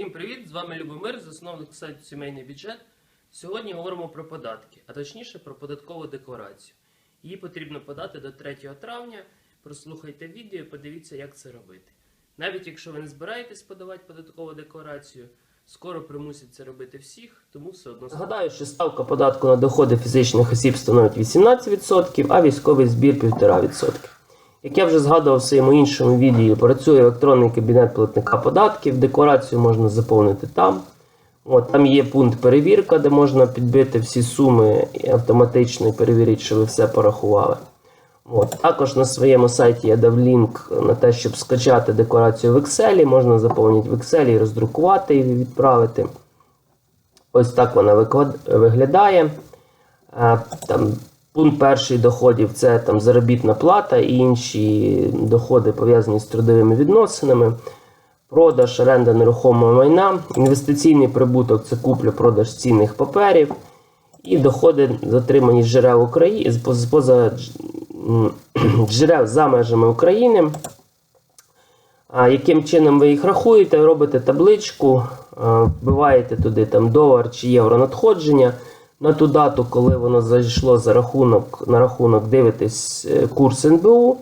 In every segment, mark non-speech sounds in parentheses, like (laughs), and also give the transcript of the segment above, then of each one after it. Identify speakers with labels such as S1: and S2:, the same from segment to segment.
S1: Всім привіт! З вами Любомир, засновник сайту Сімейний бюджет. Сьогодні говоримо про податки, а точніше про податкову декларацію. Її потрібно подати до 3 травня. Прослухайте відео і подивіться, як це робити. Навіть якщо ви не збираєтесь подавати податкову декларацію, скоро примусять це робити всіх, тому все одно. Згадаю, що ставка податку на доходи фізичних осіб становить 18%, а військовий збір 1,5%. Як я вже згадував в своєму іншому відео, працює електронний кабінет платника податків. Декларацію можна заповнити там. От, там є пункт перевірка, де можна підбити всі суми і автоматично перевірити, що ви все порахували. От. Також на своєму сайті я дав лінк на те, щоб скачати декларацію в Excel. Можна заповнити в Excel і роздрукувати і відправити. Ось так вона виглядає. Е, Там пункт перший доходів це там заробітна плата і інші доходи пов'язані з трудовими відносинами. Продаж, оренда нерухомого майна, інвестиційний прибуток це купля-продаж цінних паперів. І доходи, затримані з джерел України, поза джерел за межами України. А яким чином ви їх рахуєте? Робите табличку, вбиваєте туди там долар чи євро надходження. На ту дату, коли воно зайшло за рахунок, на рахунок, дивитесь е, курс НБУ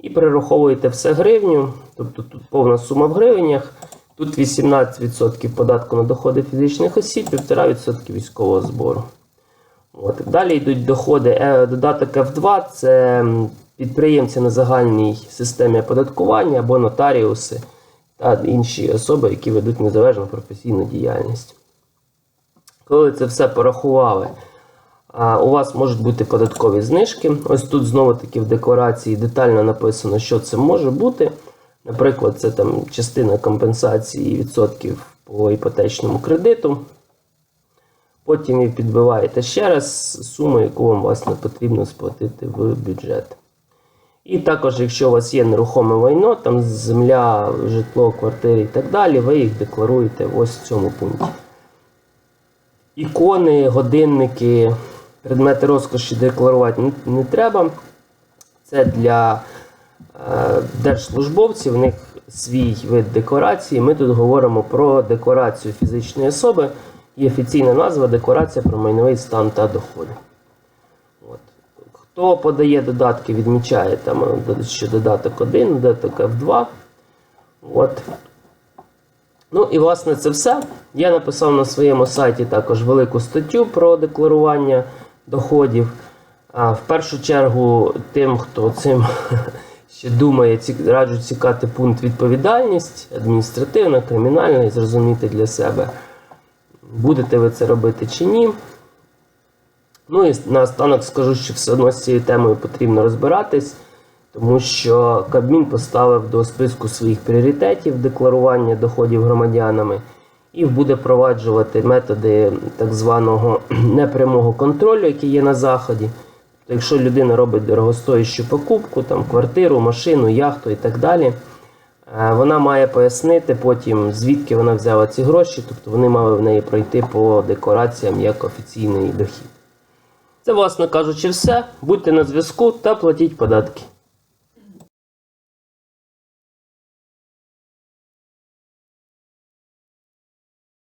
S1: і перераховуєте все гривню. Тобто тут повна сума в гривнях. Тут 18% податку на доходи фізичних осіб, 1,5% військового збору. От. Далі йдуть доходи. Е, Додаток F2 це підприємці на загальній системі оподаткування або нотаріуси та інші особи, які ведуть незалежну професійну діяльність. Коли це все порахували, у вас можуть бути податкові знижки. Ось тут знову таки в декларації детально написано, що це може бути. Наприклад, це там частина компенсації відсотків по іпотечному кредиту. Потім ви підбиваєте ще раз суму, яку вам власне потрібно сплатити в бюджет. І також, якщо у вас є нерухоме майно, там земля, житло, квартири і так далі, ви їх декларуєте ось в цьому пункті. Ікони, годинники, предмети розкоші декларувати не, треба. Це для е, держслужбовців, в них свій вид декларації. Ми тут говоримо про декларацію фізичної особи. Є офіційна назва декларація про майновий стан та доходи. От. Хто подає додатки, відмічає там, е, що додаток 1, додаток F2. От. Ну і власне це все. Я написав на своєму сайті також велику статтю про декларування доходів. А в першу чергу, тим, хто цим (laughs) ще думає, раджу цікати пункт відповідальність, адміністративна, кримінальна і зрозуміти для себе, будете ви це робити чи ні. Ну і наостанок скажу, що все одно з цією темою потрібно розбиратись, тому що Кабмін поставив до списку своїх пріоритетів декларування доходів громадянами і буде впроваджувати методи так званого (clears throat) непрямого контролю, які є на заході. Тобто, якщо людина робить дорогостоящу покупку, там квартиру, машину, яхту і так далі, е, вона має пояснити потім, звідки вона взяла ці гроші, тобто вони мали в неї пройти по деклараціям як офіційний дохід. Це, власне кажучи, все. Будьте на зв'язку та платіть податки.